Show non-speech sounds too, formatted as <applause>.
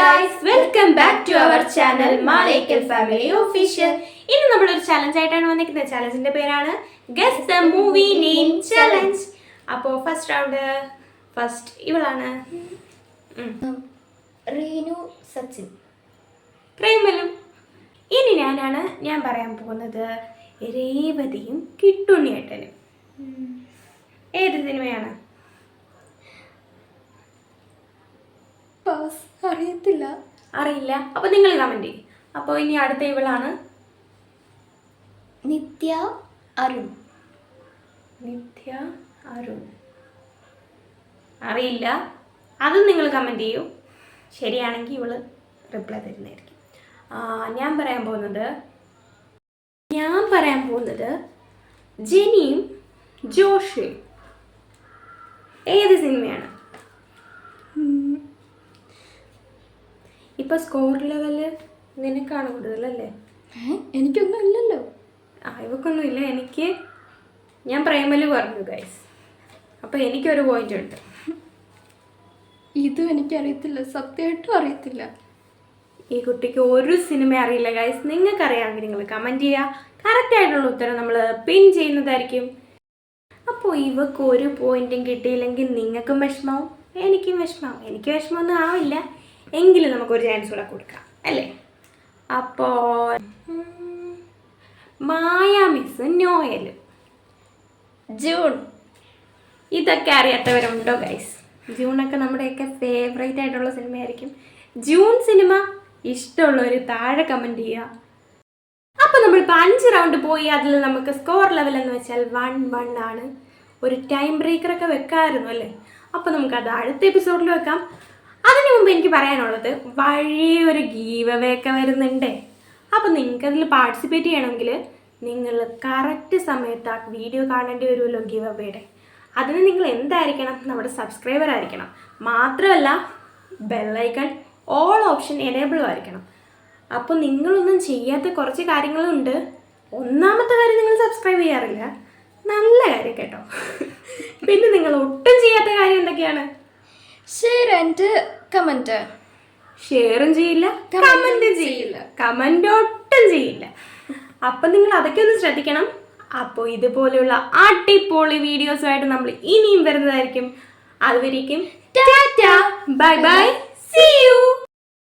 Guys welcome back to our channel Malekkal family official ഇന്ന് നമ്മളൊരു challenge ആയിട്ടാണ് വന്നിരിക്കുന്നത്. ചലഞ്ചിന്റെ പേരാണ് guess the movie name challenge അപ്പോ ഫസ്റ്റ് റൗണ്ട് ഫസ്റ്റ് ഇവളാണ്. റീനു സച്ചിൻ. പ്രേമലും. ഇനി ഞാനാണ് ഞാൻ പറയാൻ പോകുന്നത് രേവതിയും കിട്ടുണ്ണിയേട്ടനും. ഏത് സിനിമയാണ്? പാസ് അറിയത്തില്ല. അറിയില്ല. അപ്പോൾ നിങ്ങൾ കമന്റ് ചെയ്യും. അപ്പോൾ ഇനി അടുത്ത ഇവളാണ്. നിത്യ അരുൺ. നിത്യ അരുൺ. അറിയില്ല. അതും നിങ്ങൾ കമന്റ് ചെയ്യൂ. ശരിയാണെങ്കിൽ ഇവൾ റിപ്ലൈ തരുന്നതായിരിക്കും. ഞാൻ പറയാൻ പോകുന്നത് ഞാൻ പറയാൻ പോകുന്നത് ജെനിയും ജോഷയും ഏത് സിനിമയാണ് ഇപ്പൊ സ്കോർ ലെവൽ നിനക്കാണ് കൂടുതലല്ലേ? എനിക്കൊന്നും ഇല്ലല്ലോ. ആ ഇവക്കൊന്നുമില്ല എനിക്ക് ഞാൻ പ്രേമൽ പറഞ്ഞു ഗൈസ് അപ്പോൾ എനിക്കൊരു പോയിന്റ് ഉണ്ട്. ഇതും എനിക്കറിയത്തില്ല. സത്യമായിട്ടും അറിയത്തില്ല. ഈ കുട്ടിക്ക് ഒരു സിനിമ അറിയില്ല ഗൈസ് നിങ്ങൾക്കറിയാമെങ്കിൽ നിങ്ങൾ കമന്റ് ചെയ്യുക. കറക്റ്റ് ആയിട്ടുള്ള ഉത്തരം നമ്മൾ പിൻ ചെയ്യുന്നതായിരിക്കും. അപ്പോൾ ഇവക്ക് ഒരു പോയിന്റും കിട്ടിയില്ലെങ്കിൽ നിങ്ങൾക്കും വിഷമാവും എനിക്കും വിഷമാവും എനിക്ക് വിഷമമൊന്നും ആവില്ല. എങ്കിലും നമുക്കൊരു ചാൻസ് കൂടെ കൊടുക്കാം അല്ലേ? അപ്പോൾ മായ മിസ് നോയൽ ജൂൺ. ഇതൊക്കെ അറിയാത്തവരുണ്ടോ ഗൈസ് ജൂണൊക്കെ നമ്മുടെയൊക്കെ ഫേവറേറ്റ് ആയിട്ടുള്ള സിനിമയായിരിക്കും. ജൂൺ സിനിമ ഇഷ്ടമുള്ളവർ താഴെ കമന്റ് ചെയ്യുക. അപ്പോൾ നമ്മളിപ്പോൾ അഞ്ച് റൗണ്ട് പോയി അതിൽ നമുക്ക് സ്കോർ ലെവൽ എന്ന് വെച്ചാൽ വൺ വൺ ആണ്. ഒരു ടൈം ബ്രേക്കറൊക്കെ വെക്കാമായിരുന്നു അല്ലേ? അപ്പോൾ അത് അടുത്ത എപ്പിസോഡിൽ വെക്കാം. അതിനു മുമ്പ് എനിക്ക് പറയാനുള്ളത് വഴിയൊരു ഗീവ് അവേ ഒക്കെ വരുന്നുണ്ട്. അപ്പോൾ നിങ്ങൾക്ക് അതിൽ പാർട്ടിസിപ്പേറ്റ് ചെയ്യണമെങ്കിൽ നിങ്ങൾ കറക്റ്റ് സമയത്ത് ആ വീഡിയോ കാണേണ്ടി വരുമല്ലോ ഗീവ് അവയുടെ അതിന് നിങ്ങൾ എന്തായിരിക്കണം? നമ്മുടെ സബ്സ്ക്രൈബർ ആയിരിക്കണം. മാത്രമല്ല ബെല്ലൈക്കൺ ഓൾ ഓപ്ഷൻ എനേബിളും ആയിരിക്കണം. അപ്പോൾ നിങ്ങളൊന്നും ചെയ്യാത്ത കുറച്ച് കാര്യങ്ങളുണ്ട്. ഒന്നാമത്തെ കാര്യം നിങ്ങൾ സബ്സ്ക്രൈബ് ചെയ്യാറില്ല. നല്ല കാര്യം കേട്ടോ. <laughs> പിന്നെ നിങ്ങൾ ഒട്ടും ചെയ്യാത്ത കാര്യം എന്തൊക്കെയാണ്? ഷെയർ ആൻഡ് കമന്റ് ഷെയറും ചെയ്യില്ല കമന്റ് ചെയ്യില്ല. കമന്റ് ഒട്ടും ചെയ്യില്ല. അപ്പൊ നിങ്ങൾ അതൊക്കെ ഒന്ന് ശ്രദ്ധിക്കണം. അപ്പോൾ ഇതുപോലെയുള്ള അടിപൊളി വീഡിയോസുമായിട്ട് നമ്മൾ ഇനിയും വരുന്നതായിരിക്കും. അതുവരേക്കും ബൈ ബൈ സീ യു